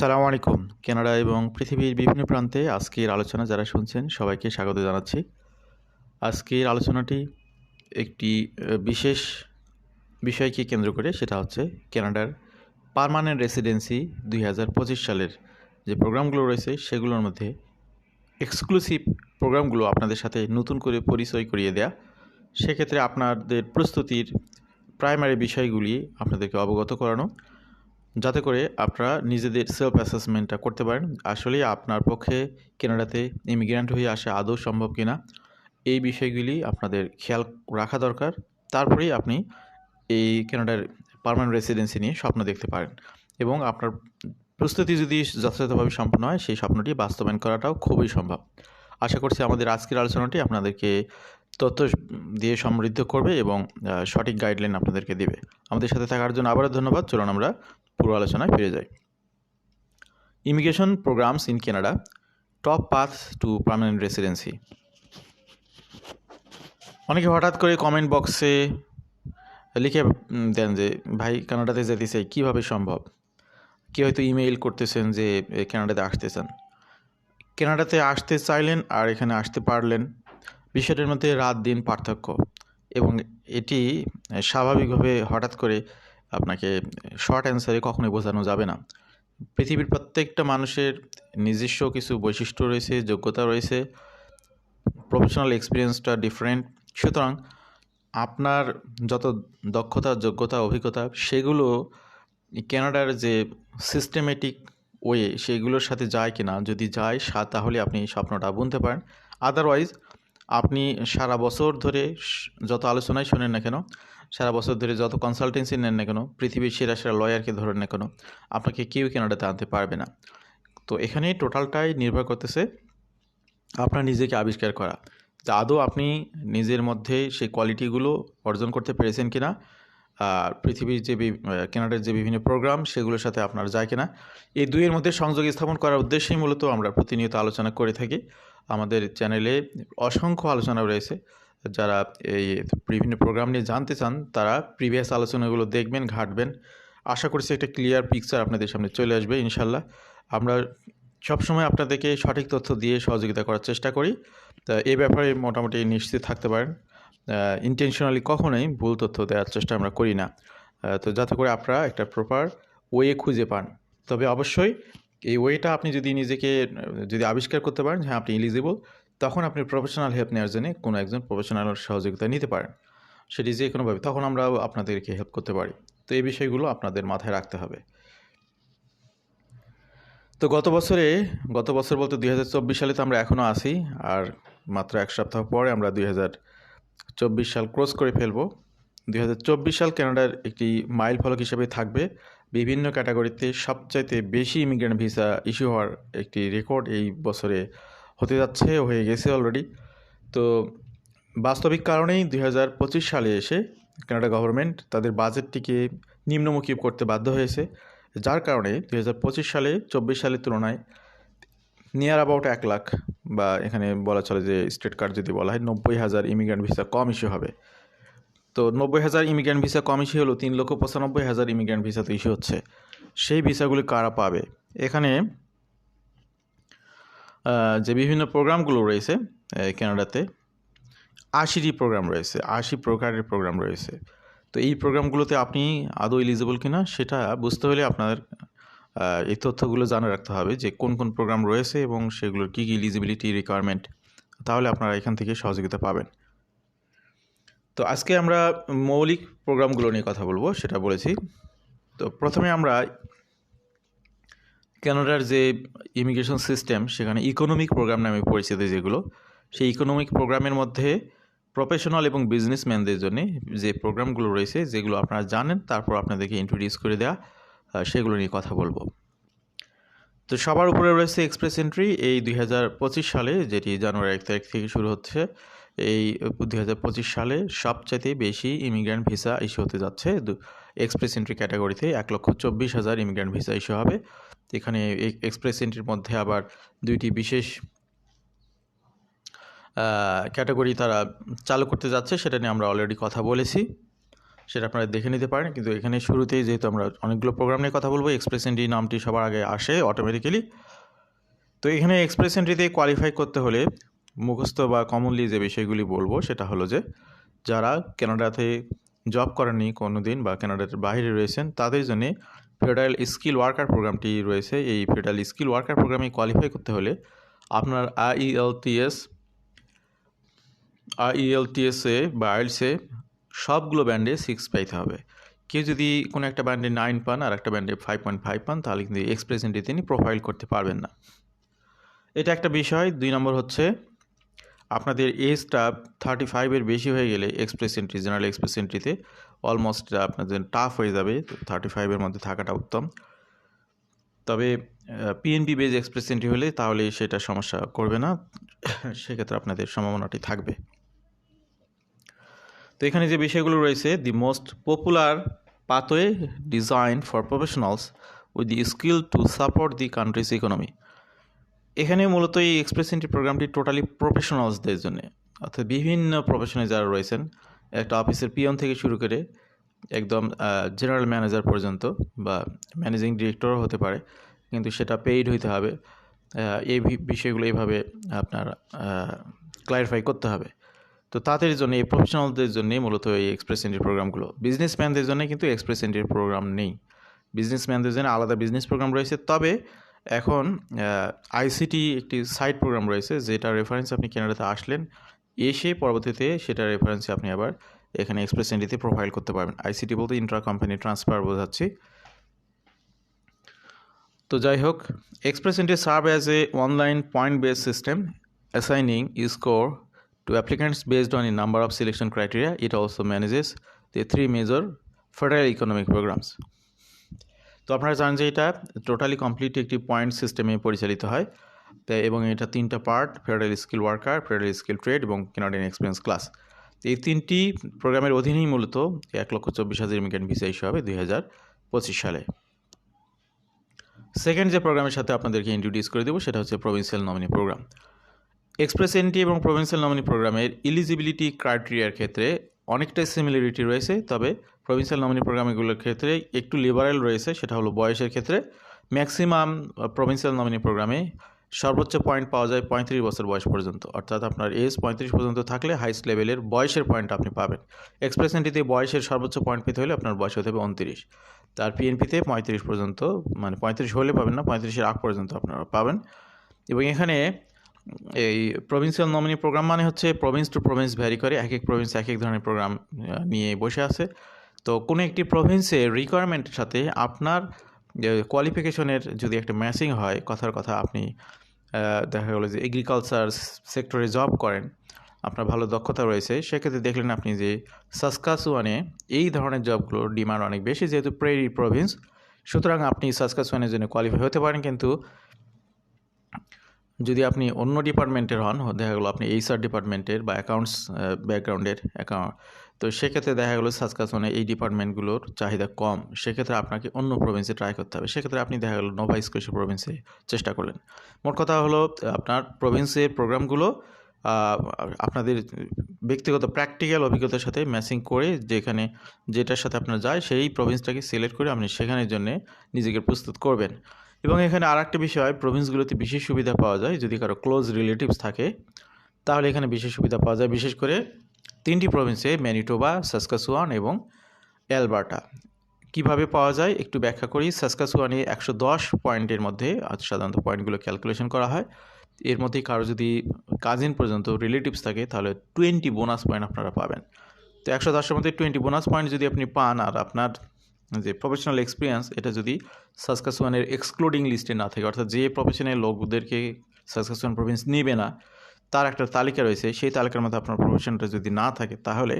সালামু আলাইকুম। কানাডা এবং পৃথিবীর বিভিন্ন প্রান্তে আজকের আলোচনা যারা শুনছেন, সবাইকে স্বাগত জানাচ্ছি। আজকের আলোচনাটি একটি বিশেষ বিষয়কে কেন্দ্র করে, সেটা হচ্ছে কানাডার পার্মানেন্ট রেসিডেন্সি দুই হাজার পঁচিশ সালের যে প্রোগ্রামগুলো রয়েছে, সেগুলোর মধ্যে এক্সক্লুসিভ প্রোগ্রামগুলো আপনাদের সাথে নতুন করে পরিচয় করিয়ে দেয়া। সেক্ষেত্রে আপনাদের প্রস্তুতির প্রাইমারি বিষয়গুলি আপনাদেরকে অবগত করানো। যাতে করে আপনারা নিজেদের সেলফ অ্যাসেসমেন্টটা করতে পারেন। আসলে আপনার পক্ষে কেনাডাতে ইমিগ্র্যান্ট হয়ে আসা আদৌ সম্ভব কিনা, এই বিষয়গুলি আপনাদের খেয়াল রাখা দরকার। তারপরেই আপনি এই কেনাডার পার্মানেন্ট রেসিডেন্সি নিয়ে স্বপ্ন দেখতে পারেন এবং আপনার প্রস্তুতি যদি যথাযথভাবে সম্পন্ন হয়, সেই স্বপ্নটি বাস্তবায়ন করাটাও খুবই সম্ভব। আশা করছি আমাদের আজকের আলোচনাটি আপনাদেরকে তথ্য দিয়ে সমৃদ্ধ করবে এবং সঠিক গাইডলাইন আপনাদেরকে দেবে। আমাদের সাথে থাকার জন্য আবারও ধন্যবাদ। চলুন আমরা পুরো আলোচনায় ফিরে যাই। Immigration programmes in Canada top path to permanent residency অনেকে হঠাৎ করে কমেন্ট বক্সে লিখে দেন যে, ভাই, কানাডাতে যেতে চাই কীভাবে সম্ভব? কেউ হয়তো ইমেইল করতেছেন যে কানাডাতে আসতে চান কানাডাতে আসতে চাইলেন আর এখানে আসতে পারলেন। বিষয়টির মধ্যে রাত দিন পার্থক্য এবং এটি স্বাভাবিকভাবে হঠাৎ করে আপনাকে শর্ট অ্যান্সারে কখনোই বোঝানো যাবে না। পৃথিবীর প্রত্যেকটা মানুষের নিজস্ব কিছু বৈশিষ্ট্য রয়েছে, যোগ্যতা রয়েছে প্রফেশনাল এক্সপিরিয়েন্সটা ডিফারেন্ট সুতরাং আপনার যত দক্ষতা, যোগ্যতা, অভিজ্ঞতা, সেগুলো কানাডার যে সিস্টেমেটিক ওয়ে সেগুলোর সাথে যায় কিনা, যদি যায়, সা- তাহলে আপনি স্বপ্নটা বুনতে পারেন। আদারওয়াইজ আপনি সারা বছর ধরে যত আলোচনায় শোনেন না কেন সারা বছর ধরে যত কনসালটেন্সি নেন না কেন, পৃথিবীর সেরা সেরা লয়ারকে ধরেন না কেন, আপনাকে কেউ কানাডাতে আনতে পারবে না। তো এখানে টোটালটাই নির্ভর করতেছে আপনার নিজেকে আবিষ্কার করা। যে আদৌ আপনি নিজের মধ্যে সেই কোয়ালিটিগুলো অর্জন করতে পেরেছেন কিনা আর পৃথিবীর যে কানাডার যে বিভিন্ন প্রোগ্রাম সেগুলোর সাথে আপনার যায় কিনা, এই দুইয়ের মধ্যে সংযোগ স্থাপন করার উদ্দেশ্যেই মূলত আমরা প্রতিনিয়ত আলোচনা করে থাকি। আমাদের চ্যানেলে অসংখ্য আলোচনা রয়েছে। যারা এই বিভিন্ন প্রোগ্রাম নিয়ে জানতে চান, তারা প্রিভিয়াস আলোচনাগুলো দেখবেন, ঘাটবেন। আশা করছি একটা ক্লিয়ার পিকচার আপনাদের সামনে চলে আসবে, ইনশাল্লাহ। আমরা সবসময় আপনাদেরকে সঠিক তথ্য দিয়ে সহযোগিতা করার চেষ্টা করি। তা এ ব্যাপারে মোটামুটি নিশ্চিত থাকতে পারেন। ইন্টেনশনালি কখনোই ভুল তথ্য দেওয়ার চেষ্টা আমরা করি না। তো যাতে করে আপনারা একটা প্রপার ওয়ে খুঁজে পান। তবে অবশ্যই এই ওয়েটা আপনি যদি নিজেকে, যদি আবিষ্কার করতে পারেন হ্যাঁ আপনি এলিজিবল তখন আপনি প্রফেশনাল হেল্প নেওয়ার জন্য কোনো একজন প্রফেশনালের সহযোগিতা নিতে পারেন। সেটি যে কোনোভাবে তখন আমরা আপনাদেরকে হেল্প করতে পারি। তো এই বিষয়গুলো আপনাদের মাথায় রাখতে হবে। তো গত বছরে, গত বছর বলতে দুই হাজার চব্বিশ সালে তো আমরা এখনও আছি। আর মাত্র এক সপ্তাহ পরে আমরা দুই হাজার চব্বিশ সাল ক্রস করে ফেলব। দুই হাজার চব্বিশ সাল কানাডার একটি মাইল ফলক হিসেবে থাকবে। বিভিন্ন ক্যাটাগরিতে সবচাইতে বেশি ইমিগ্রেন্ট ভিসা ইস্যু হওয়ার একটি রেকর্ড এই বছরে হতে যাচ্ছে, হয়ে গেছে অলরেডি তো বাস্তবিক কারণেই দুই হাজার পঁচিশ সালে এসে কানাডা গভর্নমেন্ট তাদের বাজেটটিকে নিম্নমুখী করতে বাধ্য হয়েছে। যার কারণে দুই হাজার পঁচিশ সালে, চব্বিশ সালের তুলনায় নিয়ার অ্যাবাউট এক লাখ বা এখানে বলা চলে যে স্টেট কার্ড যদি বলা হয়, নব্বই হাজার ইমিগ্রেন্ট ভিসা কম ইস্যু হবে। তো নব্বই হাজার ইমিগ্রেন্ট ভিসা কম ইস্যু হলো, তিন লক্ষ পঁচানব্বই হাজার ইমিগ্রেন্ট ভিসা তো ইস্যু হচ্ছে। সেই ভিসাগুলি কারা পাবে? এখানে যে বিভিন্ন প্রোগ্রামগুলো রয়েছে কানাডাতে আশিটি প্রোগ্রাম রয়েছে আশি প্রকারের প্রোগ্রাম রয়েছে। তো এই প্রোগ্রামগুলোতে আপনি আদৌ এলিজিবল কিনা, সেটা বুঝতে হলে আপনার এই তথ্যগুলো জানা রাখতে হবে যে কোন কোন প্রোগ্রাম রয়েছে এবং সেগুলোর কী কী এলিজিবিলিটি রিকোয়ারমেন্ট তাহলে আপনারা এখান থেকে সহযোগিতা পাবেন। তো আজকে আমরা মৌলিক প্রোগ্রামগুলো নিয়ে কথা বলব, সেটা বলেছি। তো প্রথমে আমরা কানাডার যে ইমিগ্রেশন সিস্টেম, সেখানে ইকোনমিক প্রোগ্রাম নামে পরিচিত যেগুলো, সেই ইকোনমিক প্রোগ্রামের মধ্যে প্রফেশনাল এবং বিজনেসম্যানদের জন্য যে প্রোগ্রামগুলো রয়েছে, যেগুলো আপনারা জানেন, তারপর আপনাদেরকে ইন্ট্রোডিউস করে দেওয়া সেগুলো নিয়ে কথা বলব। তো সবার উপরে রয়েছে এক্সপ্রেস এন্ট্রি এই দুই হাজার পঁচিশ সালে, যেটি জানুয়ারি এক তারিখ থেকে শুরু হচ্ছে, এই দুই হাজার পঁচিশ সালে সবচাইতে বেশি ইমিগ্রান্ট ভিসা ইস্যু হতে যাচ্ছে। এক্সপ্রেস এন্ট্রি ক্যাটাগরিতে এক লক্ষ চব্বিশ হাজার ইমিগ্র্যান্ট ভিসা ইস্যু হবে। এখানে এক্সপ্রেস এন্ট্রির মধ্যে আবার দুইটি বিশেষ ক্যাটাগরি তারা চালু করতে যাচ্ছে, সেটা নিয়ে আমরা অলরেডি কথা বলেছি। সেটা আপনারা দেখে নিতে পারেন, কিন্তু এখানে শুরুতেই যেহেতু আমরা অনেকগুলো প্রোগ্রাম নিয়ে কথা বলব এক্সপ্রেস এন্ট্রি নামটি সবার আগে আসে অটোমেটিক্যালি তো এখানে এক্সপ্রেস এন্ট্রিতে কোয়ালিফাই করতে হলে মুখস্থ বা কমনলি যে বিষয়গুলি বলব, সেটা হলো যে যারা কানাডাতে জব করেননি কোনো দিন বা কানাডার বাইরে রয়েছেন, তাদের জন্যে ফেডারেল স্কিল ওয়ার্কার প্রোগ্রামটি রয়েছে। এই ফেডারেল স্কিল ওয়ার্কার প্রোগ্রামে কোয়ালিফাই করতে হলে আপনার আইইএলটিএস আইইএলটিএসে বা আইলসে সবগুলো ব্যান্ডে সিক্স পাইতে হবে। কেউ যদি কোনো একটা ব্যান্ডে নাইন পান আর একটা ব্যান্ডে ফাইভ পয়েন্ট ফাইভ পান, তাহলে কিন্তু এক্সপ্রেস এন্ট্রি তিনি প্রোফাইল করতে পারবেন না। এটা একটা বিষয়। দুই নম্বর হচ্ছে, আপনাদের এজটা থার্টি ফাইভের বেশি হয়ে গেলে এক্সপ্রেস এন্ট্রি জেনারেল এক্সপ্রেস এন্ট্রিতে অলমোস্ট আপনার আপনাদের টাফ হয়ে যাবে। থার্টি ফাইভের মধ্যে থাকাটা উত্তম। তবে পিএনপি বেজ এক্সপ্রেস এন্ট্রি হলে তাহলে সেটা সমস্যা করবে না। সেক্ষেত্রে আপনাদের সম্ভাবনাটি থাকবে। তো এখানে যে বিষয়গুলো রয়েছে the most popular pathway design for professionals with the skill to support the country's economy এখানে মূলত এই এক্সপ্রেস এন্ট্রি প্রোগ্রামটি টোটালি প্রফেশনালসদের জন্য। অর্থাৎ বিভিন্ন প্রফেশনে যারা রয়েছেন একটা অফিসের পিয়ন থেকে শুরু করে একদম জেনারেল ম্যানেজার পর্যন্ত বা ম্যানেজিং ডিরেক্টরও হতে পারে, কিন্তু সেটা পেইড হইতে হবে। এই বিষয়গুলো এইভাবে আপনার ক্লারিফাই করতে হবে। তো তাদের জন্য, এই প্রফেশনালদের জন্যই মূলত এই এক্সপ্রেস এন্ট্রি প্রোগ্রামগুলো বিজনেসম্যানদের জন্য কিন্তু এক্সপ্রেস এন্ট্রির প্রোগ্রাম নেই। বিজনেসম্যানদের জন্য আলাদা বিজনেস প্রোগ্রাম রয়েছে। তবে এখন আইসিটি একটি সাইট প্রোগ্রাম রয়েছে যেটা রেফারেন্স আপনি কেনাডাতে আসলেন। এসে পরবর্তীতে সেটা রেফারেন্সে আপনি আবার এখানে এক্সপ্রেস এন্ট্রিতে প্রোফাইল করতে পারবেন। আইসিটি বলতে ইন্ট্রা কোম্পানি ট্রান্সফার বোঝাচ্ছি। তো যাই হোক express entry serve as a online point base system assigning score to applicants based on a number of selection criteria it also manages the three major federal economic programmes তো আপনারা জানেন যে এটা totally complete একটি point সিস্টেমে পরিচালিত হয়। তাই এবং এটা তিনটা part federal skill worker federal skill trade এবং কেনাডিয়ান এক্সপিরিয়েন্স ক্লাস এই তিনটি প্রোগ্রামের অধীনেই মূলত এক লক্ষ চব্বিশ হাজার ইমিগ্রেন্ট ভিসা ইস্যু হবে দুই হাজার পঁচিশ সালে। সেকেন্ড যে প্রোগ্রামের সাথে আপনাদেরকে ইন্ট্রোডিউস করে দেবো সেটা হচ্ছে provincial nominee program express entry এবং প্রভিন্সিয়াল নমিনি প্রোগ্রামের ইলিজিবিলিটি ক্রাইটেরিয়ার ক্ষেত্রে অনেকটাই সিমিলারিটি রয়েছে, তবে প্রভিন্সিয়াল নমিনি প্রোগ্রামগুলোর ক্ষেত্রে একটু লিবারেল রয়েছে, সেটা হলো বয়সের ক্ষেত্রে। ম্যাক্সিমাম প্রভিন্সিয়াল নমিনি প্রোগ্রামে সর্বোচ্চ পয়েন্ট পাওয়া যায় পঁয়ত্রিশ বছর বয়স পর্যন্ত। অর্থাৎ আপনার এজ পঁয়ত্রিশ পর্যন্ত থাকলে হাইস্ট লেভেলের বয়সের পয়েন্ট আপনি পাবেন। এক্সপ্রেস এনটিতে বয়সের সর্বোচ্চ পয়েন্ট পেতে হলে আপনার বয়স হতে হবে উনত্রিশ। তার পিএনপিতে পঁয়ত্রিশ পর্যন্ত মানে পঁয়ত্রিশ হলে পাবেন না, পঁয়ত্রিশের আগ পর্যন্ত আপনারা পাবেন। এবং এখানে এই প্রভিন্সিয়াল নমিনি প্রোগ্রাম মানে হচ্ছে প্রভিন্স টু প্রভিন্স ভ্যারি করে এক এক প্রভিন্স এক এক ধরনের প্রোগ্রাম নিয়ে বসে আছে। তো কোনো একটি প্রভিন্সের রিকোয়ারমেন্টের সাথে আপনার কোয়ালিফিকেশনের যদি একটা ম্যাচিং হয়, কথার কথা আপনি দেখা গেলো যে এগ্রিকালচার সেক্টরে জব করেন, আপনার ভালো দক্ষতা রয়েছে, সেক্ষেত্রে দেখলেন আপনি যে সাসকাসুয়ানে এই ধরনের জবগুলোর ডিমান্ড অনেক বেশি, যেহেতু প্রেরি প্রভিন্স সুতরাং আপনি সাসকাসুয়ানের জন্য কোয়ালিফাই হতে পারেন, কিন্তু যদি আপনি অন্য ডিপার্টমেন্টের হন, দেখা গেলো আপনি এইচআর ডিপার্টমেন্টের বা অ্যাকাউন্টস ব্যাকগ্রাউন্ডের অ্যাকাউন্ট তো সেক্ষেত্রে দেখা গেলো সাসকাসনে এই ডিপার্টমেন্টগুলোর চাহিদা কম। সেক্ষেত্রে আপনাকে অন্য প্রভিন্সে ট্রাই করতে হবে। সেক্ষেত্রে আপনি দেখা গেলো নোভা স্কোশিয়া প্রভিন্সে চেষ্টা করলেন। মোট কথা হলো, আপনার প্রভিন্সের প্রোগ্রামগুলো আপনাদের ব্যক্তিগত প্র্যাকটিক্যাল অভিজ্ঞতার সাথে ম্যাচিং করে যেখানে যেটার সাথে আপনার যায়, সেই প্রভিন্সটাকে সিলেক্ট করে আপনি সেখানের জন্য নিজেকে প্রস্তুত করবেন। এবং এখানে আর একটা বিষয় প্রভিন্সগুলোতে বিশেষ সুবিধা পাওয়া যায়। যদি কারও ক্লোজ রিলেটিভস থাকে, তাহলে এখানে বিশেষ সুবিধা পাওয়া যায়। বিশেষ করে তিনটি প্রভিন্সে ম্যানিটোবা সাসকাসুয়ান এবং অ্যালবার্টা কীভাবে পাওয়া যায়? একটু ব্যাখ্যা করি। সাসকাসুয়ানে একশো দশ পয়েন্টের মধ্যে সাধারণত পয়েন্টগুলো ক্যালকুলেশন করা হয়। এর মধ্যে কারও যদি কাজিন পর্যন্ত রিলেটিভস থাকে, তাহলে টোয়েন্টি বোনাস পয়েন্ট আপনারা পাবেন। তো একশো দশের মধ্যে টোয়েন্টি বোনাস পয়েন্ট যদি আপনি পান, আর আপনার যে প্রফেশনাল এক্সপিরিয়েন্স এটা যদি সাসকাসুয়ানের এক্সক্লুডিং লিস্টে না থাকে, অর্থাৎ যে প্রফেশনাল লোকদেরকে সাসকাসুয়ান প্রভিন্স নেবে না তার একটা তালিকা রয়েছে, সেই তালিকার মধ্যে আপনার প্রফেশনটা যদি না থাকে, তাহলে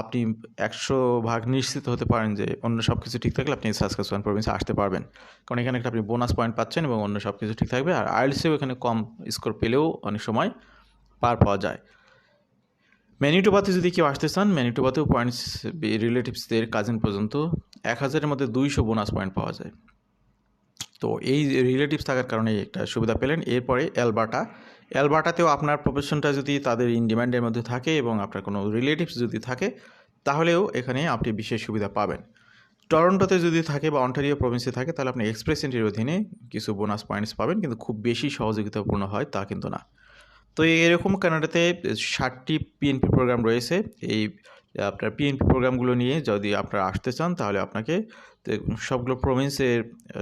আপনি একশো ভাগ নিশ্চিত হতে পারেন যে অন্য সব কিছু ঠিক থাকলে আপনি সাসকাসুয়ান প্রভিন্সে আসতে পারবেন। কারণ এখানে একটা আপনি বোনাস পয়েন্ট পাচ্ছেন এবং অন্য সব কিছু ঠিক থাকবে, আর আইএলসিও এখানে কম স্কোর পেলেও অনেক সময় পার পাওয়া যায়। ম্যানিটোবাতে যদি কেউ আসতে চান ম্যানিটোবাতেও পয়েন্টস রিলেটিভসদের কাজিন পর্যন্ত এক হাজারের মধ্যে দুইশো বোনাস পয়েন্ট পাওয়া যায়। তো এই রিলেটিভস থাকার কারণে একটা সুবিধা পেলেন। এরপরে অ্যালবার্টা অ্যালবার্টাতেও আপনার প্রফেশনটা যদি তাদের ইন ডিমান্ডের মধ্যে থাকে এবং আপনার কোনো রিলেটিভস যদি থাকে, তাহলেও এখানে আপনি বিশেষ সুবিধা পাবেন। টরন্টোতে যদি থাকে বা অন্টারিও প্রভিন্সে থাকে, তাহলে আপনি এক্সপ্রেস এন্ট্রির অধীনে কিছু বোনাস পয়েন্টস পাবেন, কিন্তু খুব বেশি সহযোগিতাপূর্ণ হয় তা কিন্তু না। তো এরকম কানাডাতে ষাটটি পিএনপি প্রোগ্রাম রয়েছে। এই আপনার পিএনপি প্রোগ্রামগুলো নিয়ে যদি আপনারা আসতে চান, তাহলে আপনাকে সবগুলো প্রভিন্সের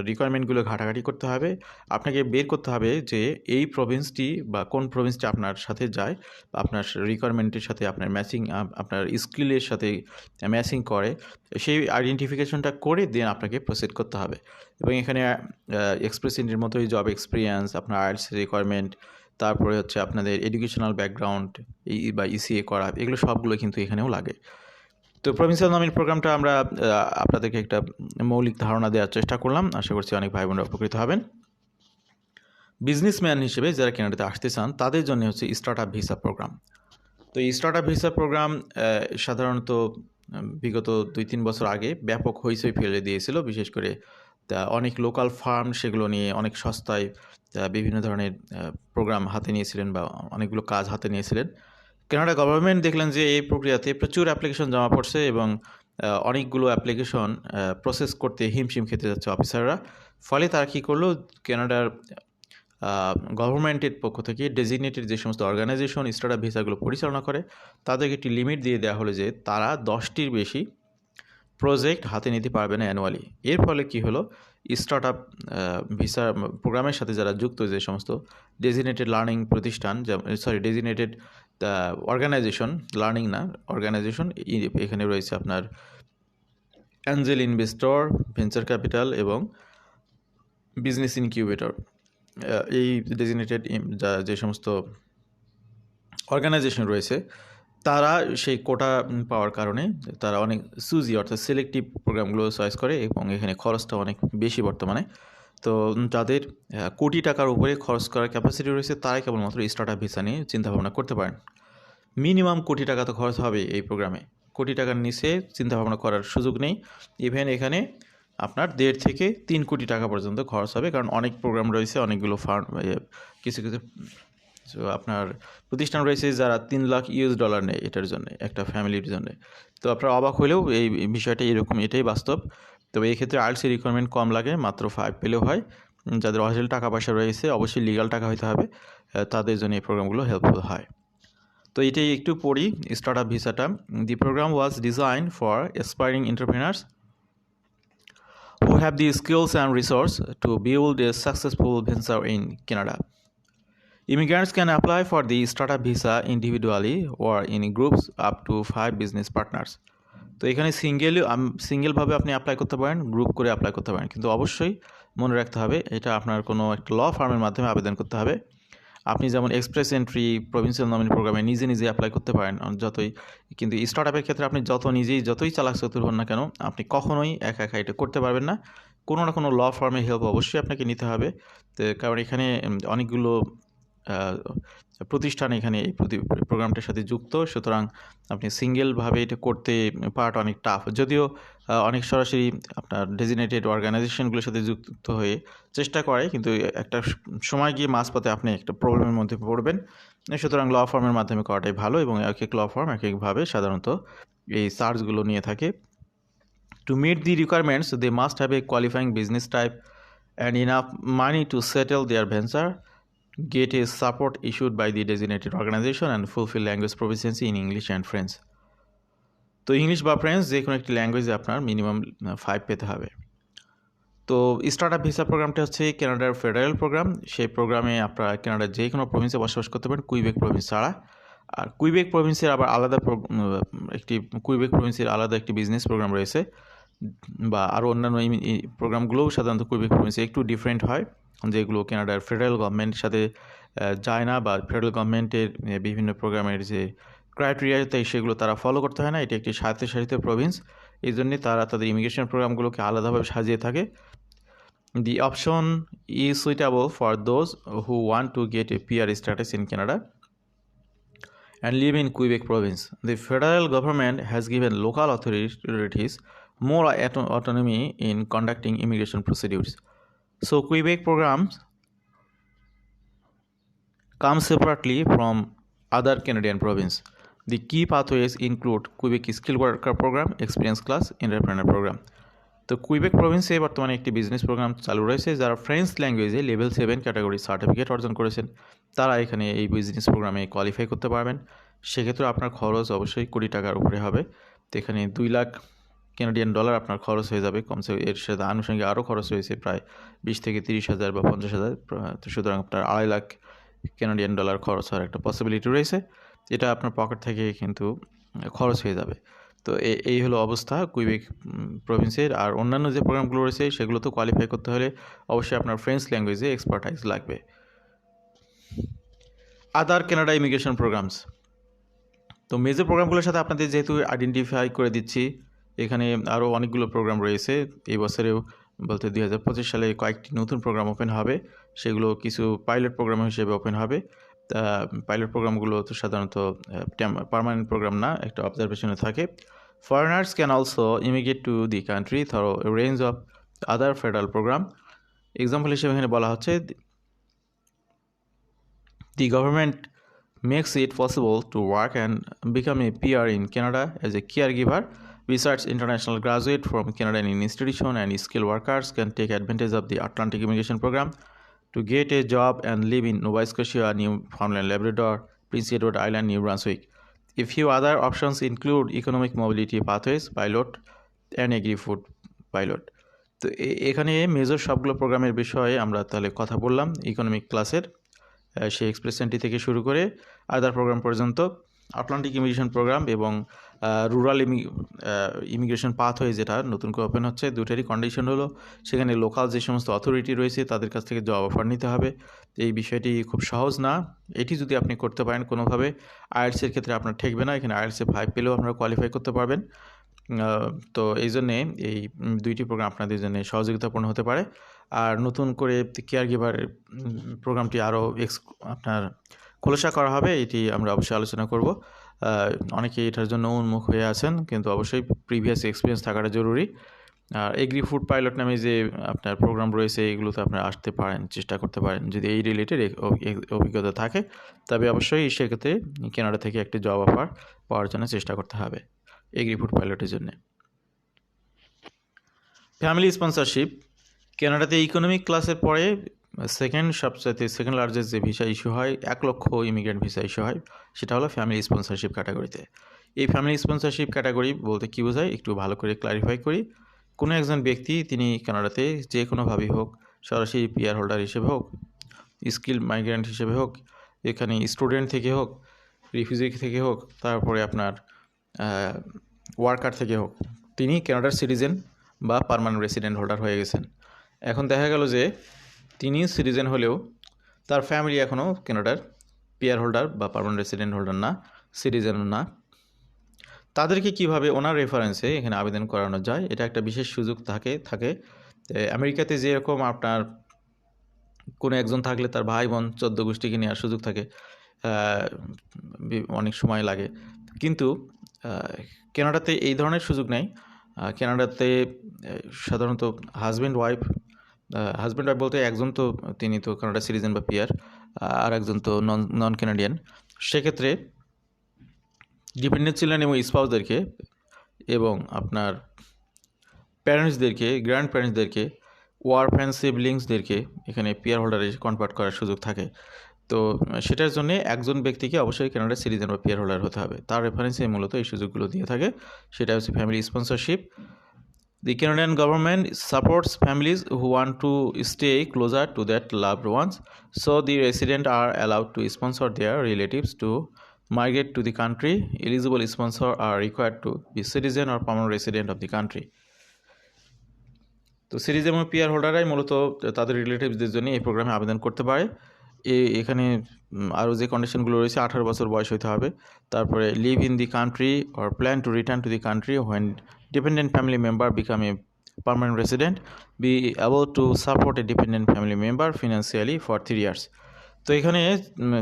রিকোয়ারমেন্টগুলো ঘাটাঘাটি করতে হবে। আপনাকে বের করতে হবে যে এই প্রভিন্সটি বা কোন প্রভিন্সটি আপনার সাথে যায় আপনার রিকোয়ারমেন্টের সাথে আপনার ম্যাচিং আপনার স্কিলের সাথে ম্যাচিং করে। সেই আইডেন্টিফিকেশনটা করে দেন আপনাকে প্রসিড করতে হবে। এবং এখানে এক্সপ্রেস ইন্ডির মতোই জব এক্সপিরিয়েন্স আপনার আর্টস রিকোয়ারমেন্ট তারপরে হচ্ছে আপনাদের এডুকেশনাল ব্যাকগ্রাউন্ড বা ইসিএ করা, এগুলো সবগুলো কিন্তু এখানেও লাগে। তো প্রভিন্সিয়াল নমিন প্রোগ্রামটা আমরা আপনাদেরকে একটা মৌলিক ধারণা দেওয়ার চেষ্টা করলাম। আশা করছি অনেক ভাই বোনরা উপকৃত হবেন। বিজনেসম্যান হিসেবে যারা কেনাডাতে আসতে চান, তাদের জন্য হচ্ছে স্টার্ট আপ ভিসা প্রোগ্রাম তো এই স্টার্ট আপ ভিসা প্রোগ্রাম সাধারণত বিগত দুই তিন বছর আগে ব্যাপক হইচই ফেলে দিয়েছিল। বিশেষ করে অনেক লোকাল ফার্ম সেগুলো নিয়ে অনেক সস্তায় বিভিন্ন ধরনের প্রোগ্রাম হাতে নিয়েছিলেন বা অনেকগুলো কাজ হাতে নিয়েছিলেন। কানাডা গভর্নমেন্ট দেখলেন যে এই প্রক্রিয়াতে প্রচুর অ্যাপ্লিকেশন জমা পড়ছে এবং অনেকগুলো অ্যাপ্লিকেশন প্রসেস করতে হিমশিম খেতে যাচ্ছে অফিসাররা ফলে তারা কী করল? কানাডার গভর্নমেন্টের পক্ষ থেকে ডেজিগনেটেড যে সমস্ত অর্গানাইজেশন স্টার্টআপ ভিসাগুলো পরিচালনা করে, তাদেরকে একটি লিমিট দিয়ে দেওয়া হলো যে তারা দশটির বেশি প্রজেক্ট হাতে নিতে পারবে না অ্যানুয়ালি এর ফলে কি হলো? স্টার্ট আপ ভিসা প্রোগ্রামের সাথে যারা যুক্ত যে সমস্ত ডেজিনেটেড লার্নিং প্রতিষ্ঠান সরি ডেজিনেটেড অর্গানাইজেশন লার্নিং না অর্গানাইজেশন এখানে রয়েছে আপনার অ্যাঞ্জেল ইনভেস্টর ভেঞ্চার ক্যাপিটাল এবং বিজনেস ইনকিউবেটর এই ডেজিনেটেড যে সমস্ত অর্গানাইজেশন রয়েছে তারা সেই কোটা পাওয়ার কারণে তারা অনেক সুজি অর্থাৎ সিলেক্টিভ প্রোগ্রামগুলো চয়েস করে এবং এখানে খরচটা অনেক বেশি বর্তমানে। তো যাদের কোটি টাকার উপরে খরচ করার ক্যাপাসিটি রয়েছে, তারাই কেবলমাত্র স্টার্ট আপ ভিসা নিয়ে চিন্তাভাবনা করতে পারেন। মিনিমাম কোটি টাকা তো খরচ হবে এই প্রোগ্রামে কোটি টাকার নিচে চিন্তাভাবনা করার সুযোগ নেই। ইভেন এখানে আপনার দেড় থেকে তিন কোটি টাকা পর্যন্ত খরচ হবে, কারণ অনেক প্রোগ্রাম রয়েছে, অনেকগুলো ফার্ম কিছু কিছু তো আপনার প্রতিষ্ঠান রয়েছে যারা তিন লাখ ইউএস ডলার নেয় এটার জন্য, একটা ফ্যামিলির জন্য। তো আপনার অবাক হলেও এই বিষয়টা এরকম, এটাই বাস্তব। তবে এই ক্ষেত্রে আর্টসের রিকোয়ারমেন্ট কম লাগে, মাত্র ফাইভ পেলেও হয়। যাদের অরিজিনাল টাকা পয়সা রয়েছে, অবশ্যই লিগাল টাকা হইতে হবে তাদের জন্য এই প্রোগ্রামগুলো হেল্পফুল হয়। তো এটাই একটু পড়ি স্টার্ট আপ ভিসাটা the programme was design for aspiring entrepreneurs who have the skills and resource to build a successful venture in Canada. Immigrants can apply for the startup visa individually or in groups up to five business partners. তো এখানে single সিঙ্গেলভাবে আপনি apply করতে পারেন group করে apply করতে পারেন। কিন্তু অবশ্যই মনে রাখতে হবে, এটা আপনার কোনো একটা ল ফার্মের মাধ্যমে আবেদন করতে হবে। আপনি যেমন এক্সপ্রেস এন্ট্রি প্রভিন্সিয়াল নমিনি প্রোগ্রামে নিজে নিজে অ্যাপ্লাই করতে পারেন যতই, কিন্তু স্টার্ট আপের ক্ষেত্রে আপনি যত নিজেই, যতই চালাক চতুর হন না কেন, আপনি কখনোই একা একা এটা করতে পারবেন না। কোনো না কোনো ল ফার্মের হেল্প অবশ্যই আপনাকে নিতে হবে। তো কারণ এখানে অনেকগুলো প্রতিষ্ঠান এখানে এই প্রোগ্রামটার সাথে যুক্ত। সুতরাং আপনি সিঙ্গেলভাবে এটা করতে পারাটা অনেক টাফ যদিও অনেক সরাসরি আপনার ডেজিনেটেড অর্গানাইজেশনগুলোর সাথে যুক্ত হয়ে চেষ্টা করে কিন্তু একটা সময় গিয়ে মাঝপথে আপনি একটা প্রবলেমের মধ্যে পড়বেন। সুতরাং ল ফর্মের মাধ্যমে করাটাই ভালো এবং এক এক ল ফর্ম এক একভাবে সাধারণত এই চার্জগুলো নিয়ে থাকে। To meet the requirements, they must have a qualifying business type and enough money to settle there venture, get a support issued by the designated organization, and fulfill language proficiency in English and French. তো English বা French যে কোনো একটি ল্যাঙ্গুয়েজে আপনার minimum five পেতে হবে। তো স্টার্ট আপ ভিসা প্রোগ্রামটা হচ্ছে কানাডার ফেডারেল প্রোগ্রাম সেই প্রোগ্রামে আপনারা কানাডার যে কোনো প্রভিন্সে বসবাস করতে পারেন কুইবেক প্রভিন্স ছাড়া। আর কুইবেক প্রভিন্সের আবার আলাদা একটি কুইবেক প্রভিন্সের আলাদা একটি বিজনেস প্রোগ্রাম রয়েছে। বা আরও অন্যান্য প্রোগ্রামগুলোও সাধারণত কুইবেক প্রভিন্সে একটু ডিফারেন্ট হয়। যেগুলো কেনাডার ফেডারেল গভর্নমেন্টের সাথে যায় না বা ফেডারেল গভর্নমেন্টের বিভিন্ন প্রোগ্রামের যে ক্রাইটেরিয়া তাই সেগুলো তারা ফলো করতে হয় না। এটি একটি স্বায়ত্তশাসিত প্রভিন্স এই জন্যে তারা তাদের ইমিগ্রেশন প্রোগ্রামগুলোকে আলাদাভাবে সাজিয়ে থাকে। The option is suitable for those who want to get a PR status in Canada and live in Quebec province the federal government has given local authorities more autonomy in conducting immigration procedures So, Quebec programs come separately from other Canadian province. The key pathways include Quebec skill worker program experience class entrepreneur program তো Quebec প্রভিন্সে বর্তমানে একটি business programme চালু রয়েছে, যারা French ল্যাঙ্গুয়েজে level seven category certificate অর্জন করেছেন। তারা এখানে এই বিজনেস প্রোগ্রামে কোয়ালিফাই করতে পারবেন। সেক্ষেত্রে আপনার খরচ অবশ্যই কোটি টাকার উপরে হবে। তো এখানে দুই লাখ কেনাডিয়ান ডলার আপনার খরচ হয়ে যাবে কমসে এর সাথে আনুষঙ্গিক আরও খরচ হয়েছে প্রায় বিশ থেকে তিরিশ হাজার বা পঞ্চাশ হাজার তো সুতরাং আপনার আড়াই লাখ কেনাডিয়ান ডলার খরচ হওয়ার একটা পসিবিলিটি রয়েছে। এটা আপনার পকেট থেকে কিন্তু খরচ হয়ে যাবে। তো এই হলো অবস্থা কুইবেক প্রভিন্সের আর অন্যান্য যে প্রোগ্রামগুলো রয়েছে, সেগুলো তো কোয়ালিফাই করতে হলে অবশ্যই আপনার ফ্রেঞ্চ ল্যাঙ্গুয়েজে এক্সপার্টাইজ লাগবে। আদার কেনাডা ইমিগ্রেশন প্রোগ্রামস তো মেজর প্রোগ্রামগুলোর সাথে আপনাদের যেহেতু আইডেন্টিফাই করে দিচ্ছি এখানে আরও অনেকগুলো প্রোগ্রাম রয়েছে। এই বছরেও বলতে দুই হাজার পঁচিশ সালে কয়েকটি নতুন প্রোগ্রাম ওপেন হবে। সেগুলো কিছু পাইলট প্রোগ্রাম হিসেবে ওপেন হবে। তা পাইলট প্রোগ্রামগুলো তো সাধারণত পারমানেন্ট প্রোগ্রাম না, একটা অবজারভেশনে থাকে। Foreigners can also immigrate to the country through range of other federal program example হিসেবে এখানে বলা হচ্ছে the government makes it possible to work and become a in in Canada a care caregiver. Besides, international graduates from Canadian institution and skilled workers can take advantage of the Atlantic Immigration Program to get a job and live in Nova Scotia, Newfoundland, Labrador, Prince Edward Island, New Brunswick. A few other options include economic mobility pathways, pilot, and agri-food pilot. তো এখানে major সবগুলো প্রোগ্রামের বিষয়ে আমরা তাহলে কথা বললাম economic ক্লাসের সেই এক্সপ্রেস এন্ট্রি থেকে শুরু করে আদার প্রোগ্রাম পর্যন্ত আটলান্টিক ইমিগ্রেশন প্রোগ্রাম এবং রুরাল ইমি ইমিগ্রেশন পাথ হয়ে যেটা নতুন করে ওপেন হচ্ছে দুটারই কন্ডিশন হলো, সেখানে লোকাল যে সমস্ত অথরিটি রয়েছে তাদের কাছ থেকে জব অফার নিতে হবে। এই বিষয়টি খুব সহজ না। এটি যদি আপনি করতে পারেন কোনোভাবে আইএলসের ক্ষেত্রে আপনার ঠেকবে না। এখানে আইএলসে ফাইভ পেলেও আপনারা কোয়ালিফাই করতে পারবেন। তো এই জন্যে এই দুইটি প্রোগ্রাম আপনাদের জন্য সহযোগিতাপূর্ণ হতে পারে। আর নতুন করে কেয়ার গিভার প্রোগ্রামটি আরও এক্স আপনার খোলসা করা হবে, এটি আমরা অবশ্যই আলোচনা করব। অনেকে এটার জন্য উন্মুখ হয়ে আছেন, কিন্তু অবশ্যই প্রিভিয়াস এক্সপিরিয়েন্স থাকাটা জরুরি। আর এগ্রি ফুড পাইলট নামে যে আপনার প্রোগ্রাম রয়েছে, এগুলোতে আপনারা আসতে পারেন, চেষ্টা করতে পারেন। যদি এই রিলেটেড অভিজ্ঞতা থাকে, তবে অবশ্যই সেক্ষেত্রে কেনাডা থেকে একটি জব অফার পাওয়ার জন্য চেষ্টা করতে হবে এগ্রি ফুড পাইলটের জন্য। ফ্যামিলি স্পন্সরশিপ কেনাডাতে ইকোনমিক ক্লাসের পরে সেকেন্ড সবচাইতে সেকেন্ড লার্জেস্ট যে ভিসা ইস্যু হয়, এক লক্ষ ইমিগ্রেন্ট ভিসা ইস্যু হয়, সেটা হলো ফ্যামিলি স্পন্সরশিপ ক্যাটাগরিতে এই ফ্যামিলি স্পন্সরশিপ ক্যাটাগরি বলতে কী বোঝায়? একটু ভালো করে ক্লারিফাই করি। কোনো একজন ব্যক্তি, তিনি কানাডাতে যে কোনোভাবেই হোক, সরাসরি পিয়ার হোল্ডার হিসেবে হোক স্কিল মাইগ্রেন্ট হিসেবে হোক, এখানে স্টুডেন্ট থেকে হোক রিফিউজি থেকে হোক, তারপরে আপনার ওয়ার্কার থেকে হোক, তিনি কানাডার সিটিজেন বা পারমানেন্ট রেসিডেন্ট হোল্ডার হয়ে গেছেন। এখন দেখা গেল যে তিনি সিটিজেন হলেও তার ফ্যামিলি এখনও কেনাডার পিয়ার হোল্ডার বা পারমানেন্ট রেসিডেন্ট হোল্ডার না, সিটিজেন না। তাদেরকে কীভাবে ওনার রেফারেন্সে এখানে আবেদন করানো যায়, এটা একটা বিশেষ সুযোগ থাকে থাকে। আমেরিকাতে যেরকম আপনার কোনো একজন থাকলে তার ভাই বোন চোদ্দ গোষ্ঠীকে নেওয়ার সুযোগ থাকে অনেক সময় লাগে। কিন্তু কেনাডাতে এই ধরনের সুযোগ নেই। কেনাডাতে সাধারণত হাজব্যান্ড, ওয়াইফ হাজব্যান্ড ওয়াইফ বলতে একজন তো তিনি তো কানাডা সিটিজেন বা পিয়ার আর একজন তো নন নন কানাডিয়ান সেক্ষেত্রে ডিপেন্ডেন্ট চিলড্রেন এবং স্পাউসদেরকে এবং আপনার প্যারেন্টসদেরকে গ্র্যান্ড প্যারেন্টসদেরকে ওয়ার ফ্যান সিবলিংসদেরকে এখানে পিয়ার হোল্ডারে কনভার্ট করার সুযোগ থাকে। তো সেটার জন্য একজন ব্যক্তিকে অবশ্যই কানাডা সিটিজেন বা পিয়ার হোল্ডার হতে হবে। তার রেফারেন্সে মূলত এই সুযোগগুলো দিয়ে থাকে। সেটা হচ্ছে family sponsorship The Canadian government supports families who want to stay closer to their loved ones, so the residents are allowed to sponsor their relatives to migrate to the country. Eligible sponsors are required to be citizen or permanent resident of the country. তো সিরিজ এবং PR হোল্ডাররাই মূলত তাদের রিলেটিভসদের জন্য এই প্রোগ্রামে আবেদন করতে পারে এখানে আরও যে কন্ডিশনগুলো রয়েছে, আঠারো বছর বয়স হতে হবে। তারপরে live in the country or plan to return to the country when dependent family member become a permanent resident be able to support a dependent family member financially for three years তো এখানে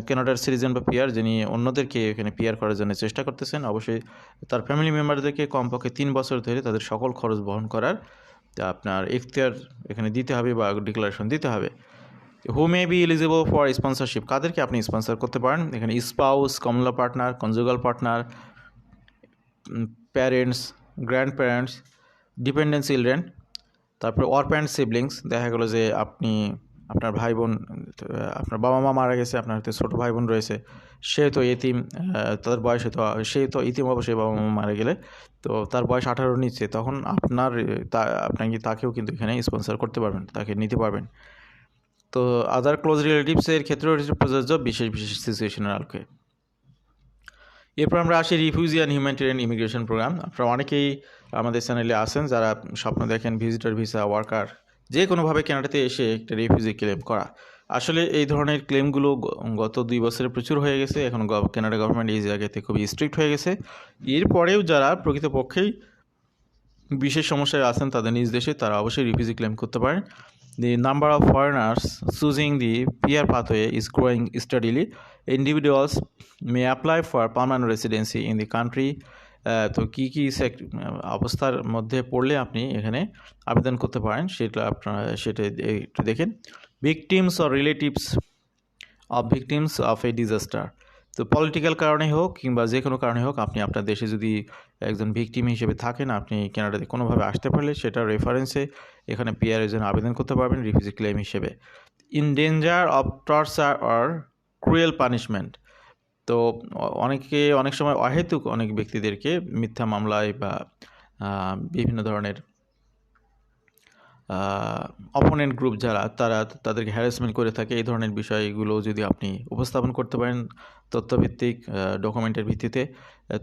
কেনাডার citizen বা peer যিনি অন্যদেরকে এখানে peer করার জন্য চেষ্টা করতেছেন, অবশ্যই তার ফ্যামিলি মেম্বারদেরকে কমপক্ষে তিন বছর ধরে তাদের সকল খরচ বহন করার আপনার এখতিয়ার এখানে দিতে হবে বা ডিক্লারেশন দিতে হবে। Who may be eligible for sponsorship কাদেরকে আপনি স্পন্সর করতে পারেন? এখানে spouse common law partner conjugal partner parents grand parents dependent children তারপরে অরপ্যান্ট সিবলিংস দেখা গেলো যে আপনি আপনার ভাই বোন আপনার বাবা মা মারা গেছে আপনার হয়তো ছোটো ভাই বোন রয়েছে সে তো আহ, তার বয়স হয়তো সে তো ইতিম অবশ্যই বাবা মা মারা গেলে। তো তার বয়স আঠারো নিচ্ছে তখন আপনার তা আপনাকে তাকেও কিন্তু এখানে স্পন্সর করতে পারবেন তাকে নিতে পারবেন। তো আদার ক্লোজ রিলেটিভসের ক্ষেত্রেও এটি প্রযোজ্য বিশেষ বিশেষ সিচুয়েশনের আলোকে। এরপর আমরা আসি refugee and humanitarian immigration program আপনারা অনেকেই আমাদের চ্যানেলে আছেন, যারা স্বপ্ন দেখেন ভিজিটর ভিসা ওয়ার্কার যে কোনোভাবে কানাডাতে এসে একটা রিফিউজি ক্লেম করা। আসলে এই ধরনের ক্লেমগুলো গত দুই বছরে প্রচুর হয়ে গেছে। এখন কানাডা গভর্নমেন্ট এই জায়গাতে খুবই স্ট্রিক্ট হয়ে গেছে। এরপরেও যারা প্রকৃতপক্ষেই বিশেষ সমস্যায় আছেন, তাদের নিজ দেশে তারা অবশ্যই রিফিউজি ক্লেম করতে পারেন। The number of foreigners choosing the PR pathway is growing steadily individuals may apply for permanent residency in the country তো কী কী অবস্থার মধ্যে পড়লে আপনি এখানে আবেদন করতে পারেন সেটা আপনারা, সেটা একটু দেখেন। Victims or relatives of victims of a disaster তো পলিটিক্যাল কারণে হোক কিংবা যে কোনো কারণে হোক আপনি আপনার দেশে যদি একজন ভিকটিম হিসেবে থাকেন, আপনি কানাডাতে কোনোভাবে আসতে পারলে সেটা রেফারেন্সে এখানে পিআরের জন্য আবেদন করতে পারবেন রিফিউজি ক্লেম হিসেবে। In danger of torture or cruel punishment তো অনেকে অনেক সময় অহেতুক অনেক ব্যক্তিদেরকে মিথ্যা মামলায় বা বিভিন্ন ধরনের অপোনেন্ট গ্রুপ যারা, তারা তাদেরকে হ্যারাসমেন্ট করে থাকে। এই ধরনের বিষয়গুলো যদি আপনি উপস্থাপন করতে পারেন তথ্যভিত্তিক ডকুমেন্টের ভিত্তিতে,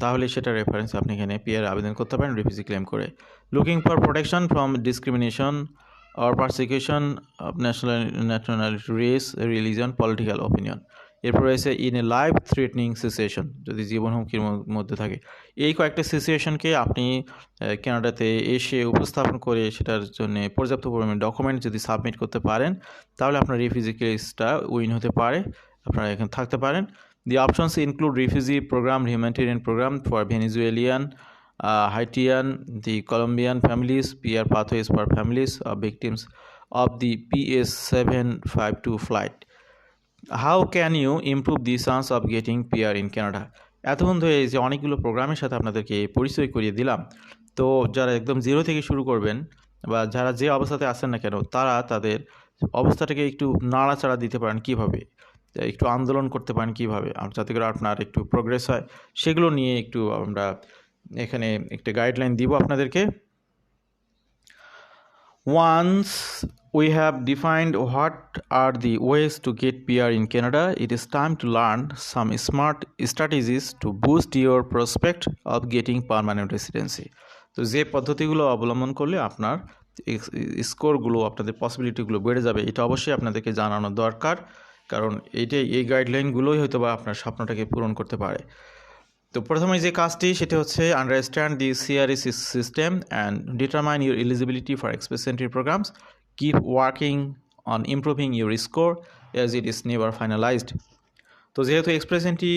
তাহলে সেটা রেফারেন্স আপনি এখানে পিআর আবেদন করতে পারেন রিফিউজি ক্লেম করে। Looking for protection from discrimination or persecution of national nationality race religion political opinion এরপর রয়েছে in a life threatening situation যদি জীবন হুমকির মধ্যে থাকে। এই কয়েকটা সিচুয়েশনকে আপনি আহ, কানাডাতে এসে উপস্থাপন করে সেটার জন্য পর্যাপ্ত পরিমাণে ডকুমেন্ট যদি সাবমিট করতে পারেন তাহলে আপনার রিফিউজি কেসটা উইন হতে পারে। আপনারা এখানে থাকতে পারেন। The options include refugee program humanitarian program for Venezuelan Colombian families PR pathways for families of victims of the PS seven five two flight how can you improve the chance of getting PR in Canada এতক্ষণ ধরে এই যে অনেকগুলো প্রোগ্রামের সাথে আপনাদেরকে পরিচয় করিয়ে দিলাম। তো যারা একদম জিরো থেকে শুরু করবেন বা যারা যে অবস্থাতে আসেন না কেন, তারা তাদের অবস্থাটাকে একটু নাড়াচাড়া দিতে পারেন কীভাবে? একটু আন্দোলন করতে পারেন কীভাবে? যাতে করে আপনার একটু প্রোগ্রেস হয়, সেগুলো নিয়ে একটু আমরা এখানে একটা গাইডলাইন দিব আপনাদেরকে। Once we have defined what are the ways to get PR in Canada it is time to learn some smart strategies to boost your prospect of getting permanent residency তো যে পদ্ধতিগুলো অবলম্বন করলে আপনার স্কোরগুলো আপনাদের পসিবিলিটিগুলো বেড়ে যাবে, এটা অবশ্যই আপনাদেরকে জানানো দরকার। কারণ এটাই, এই গাইডলাইনগুলোই হয়তো বা আপনার স্বপ্নটাকে পূরণ করতে পারে। তো প্রথমে যে কাজটি, সেটা হচ্ছে understand the CRS system and determine your eligibility for express entry programs keep working on improving your score as it is never finalized তো যেহেতু এক্সপ্রেস এন্ট্রি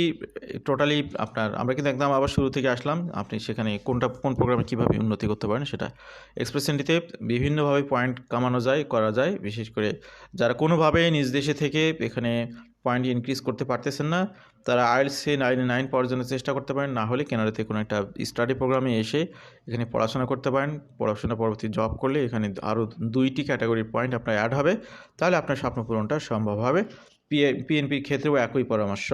টোটালি আপনার, আমরা কিন্তু একদম আবার শুরু থেকে আসলাম। আপনি সেখানে কোনটা, কোন প্রোগ্রামে কীভাবে উন্নতি করতে পারেন সেটা এক্সপ্রেস এন্ট্রিতে বিভিন্নভাবে পয়েন্ট কামানো যায়, করা যায়। বিশেষ করে যারা কোনোভাবে নিজ দেশে থেকে এখানে পয়েন্ট ইনক্রিজ করতে পারতেছেন না, তারা আইএলসি নাইনটি নাইন পাওয়ার জন্য চেষ্টা করতে পারেন, না হলে কেনাডাতে কোনো একটা স্টাডি প্রোগ্রামে এসে এখানে পড়াশোনা করতে পারেন, পড়াশোনা পরবর্তী জব করলে এখানে আরও দুইটি ক্যাটাগরির পয়েন্ট আপনার অ্যাড হবে, তাহলে আপনার স্বপ্ন পূরণটা সম্ভব হবে। পিএনপির ক্ষেত্রেও একই পরামর্শ।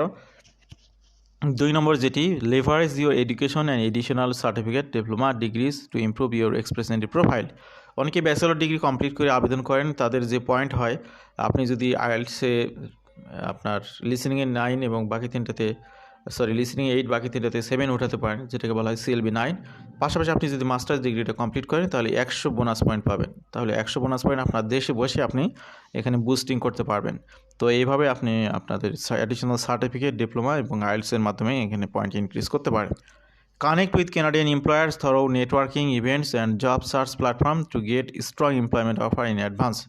দুই নম্বর যেটি leverage your education and additional certificate diploma degrees to improve your express entry profile অনেকে ব্যাচেলর ডিগ্রি কমপ্লিট করে আবেদন করেন, তাদের যে পয়েন্ট হয়, আপনি যদি আইএলসে আপনার লিসেনিংয়ে নাইন এবং বাকি তিনটাতে সরি লিসেনিং এইট বাকি তিনটাতে সেভেন উঠাতে পারেন, যেটাকে বলা হয় সিএলবি নাইন পাশাপাশি আপনি যদি মাস্টার্স ডিগ্রিটা কমপ্লিট করেন, তাহলে একশো বোনাস পয়েন্ট পাবেন। তাহলে একশো বোনাস পয়েন্ট আপনার দেশে বসে আপনি এখানে বুস্টিং করতে পারবেন। তো এইভাবে আপনি আপনাদের অ্যাডিশনাল সার্টিফিকেট ডিপ্লোমা এবং আইএলসের মাধ্যমে এখানে পয়েন্ট ইনক্রিজ করতে পারেন। Connect with Canadian employers through networking events and job search platform to get strong employment offer in advance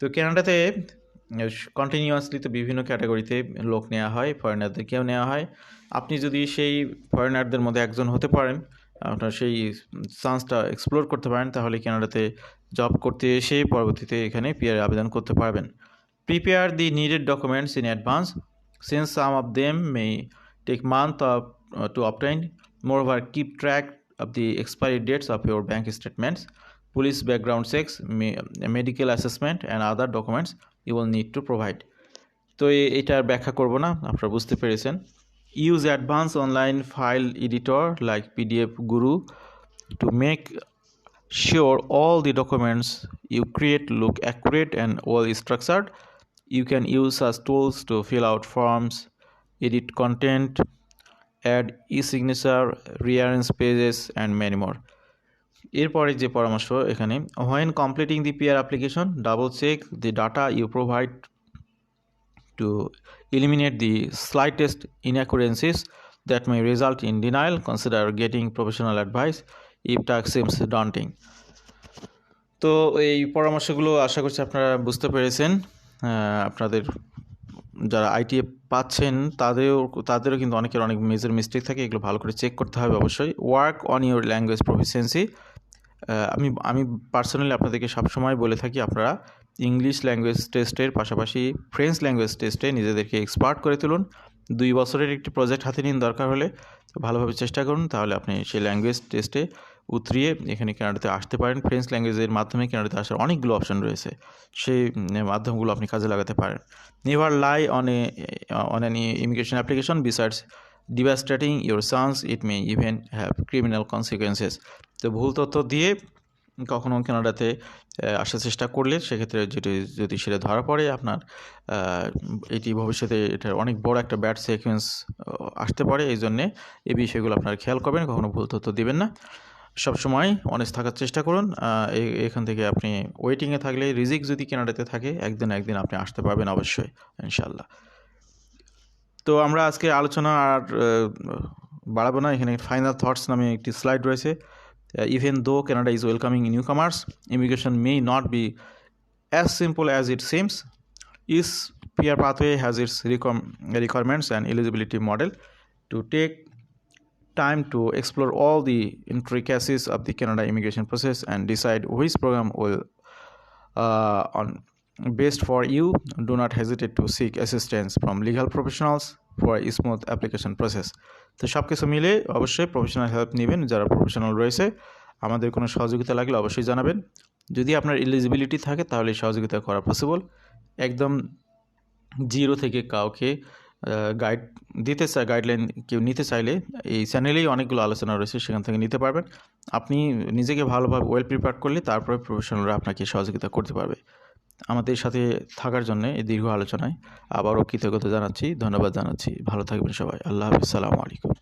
তো কানাডাতে কন্টিনিউয়াসলি তো বিভিন্ন ক্যাটাগরিতে লোক নেওয়া হয় ফরেনারদেরকেও নেওয়া হয়। আপনি যদি সেই ফরেনারদের মধ্যে একজন হতে পারেন, আপনার সেই চান্সটা এক্সপ্লোর করতে পারেন, তাহলে ক্যানাডাতে জব করতে এসে পরবর্তীতে এখানে পিআর আবেদন করতে পারবেন। Prepare the needed documents in advance since some of them may take month of to obtain moreover keep track of the expiry dates of your bank statements police background checks medical assessment and other documents you will need to provide তো এটার ব্যাখ্যা করব না, আপনারা বুঝতে পেরেছেন। Use advance online file editor like PDF Guru to make sure all the documents you create look accurate and well structured you can use such tools to fill out forms edit content add e signature rearrange pages and many more এরপরে যে পরামর্শ এখানে when completing the PR application double check the data you provide to eliminate the slightest inaccuracies that may result in denial consider getting professional advice if task seems daunting তো এই পরামর্শগুলো আশা করছি আপনারা বুঝতে পেরেছেন। আপনাদের যারা আইটি পাচ্ছেন, তাদেরও তাদেরও কিন্তু অনেকের অনেক মেজর মিস্টেক থাকে। এগুলো ভালো করে চেক করতে হবে অবশ্যই। Work on your language proficiency আমি আমি পার্সোনালি আপনাদেরকে সবসময় বলে থাকি, আপনারা ইংলিশ ল্যাঙ্গুয়েজ টেস্টের পাশাপাশি ফ্রেঞ্চ ল্যাঙ্গুয়েজ টেস্টে নিজেদেরকে এক্সপার্ট করে তুলুন। দুই বছরের একটি প্রজেক্ট হাতে নিন দরকার হলে ভালোভাবে চেষ্টা করুন, তাহলে আপনি সেই ল্যাঙ্গুয়েজ টেস্টে উতরিয়ে এখানে কানাডাতে আসতে পারেন। ফ্রেঞ্চ ল্যাঙ্গুয়েজের মাধ্যমে কানাডাতে আসার অনেকগুলো অপশন রয়েছে, সেই মাধ্যমগুলো আপনি কাজে লাগাতে পারেন। Never lie on a on an immigration application besides devastating your chances it may even have criminal consequences তো ভুল তথ্য দিয়ে কখনো কানাডাতে আসার চেষ্টা করলে সেক্ষেত্রে যেটি, যদি সেটা ধরা পড়ে আপনার এটি ভবিষ্যতে এটার অনেক বড় একটা ব্যাড সিকোয়েন্স আসতে পারে। এই জন্যে এই বিষয়গুলো আপনারা খেয়াল করবেন, কখনো ভুল তথ্য দিবেন না। সবসময় অনেস্ট থাকার চেষ্টা করুন। এখান থেকে আপনি ওয়েটিংয়ে থাকলে, রিজিক যদি কেনাডাতে থাকে, একদিন একদিন আপনি আসতে পারবেন অবশ্যই ইনশাল্লাহ তো আমরা আজকে আলোচনা আর বাড়াবো না। এখানে ফাইনাল থটস নামে একটি স্লাইড রয়েছে। uh, even though Canada is welcoming newcomers, immigration may not be as simple as it seems. Each peer pathway has its requirements and eligibility model to take time to explore all the intricacies of the Canada immigration process and decide which program will uh, on best for you. Do not hesitate to seek assistance from legal professionals for smooth smooth process তো সব কিছু মিলে অবশ্যই professional help নেবেন যারা professional রয়েছে। আমাদের কোনো সহযোগিতা লাগলে অবশ্যই জানাবেন। যদি আপনার এলিজিবিলিটি থাকে তাহলে সহযোগিতা করা পসিবল একদম জিরো থেকে কাউকে গাইড দিতে চায় গাইডলাইন কেউ নিতে চাইলে এই চ্যানেলেই অনেকগুলো আলোচনা রয়েছে, সেখান থেকে নিতে পারবেন। আপনি নিজেকে ভালোভাবে ওয়েল প্রিপেয়ার করলে তারপরে প্রফেশনালরা আপনাকে সহযোগিতা করতে পারবে। আমাদের সাথে থাকার জন্য এই দীর্ঘ আলোচনায় আবারও কৃতজ্ঞতা জানাচ্ছি, ধন্যবাদ জানাচ্ছি। ভালো থাকবেন সবাই। আল্লাহ হাফিজ। সালামু আলাইকুম।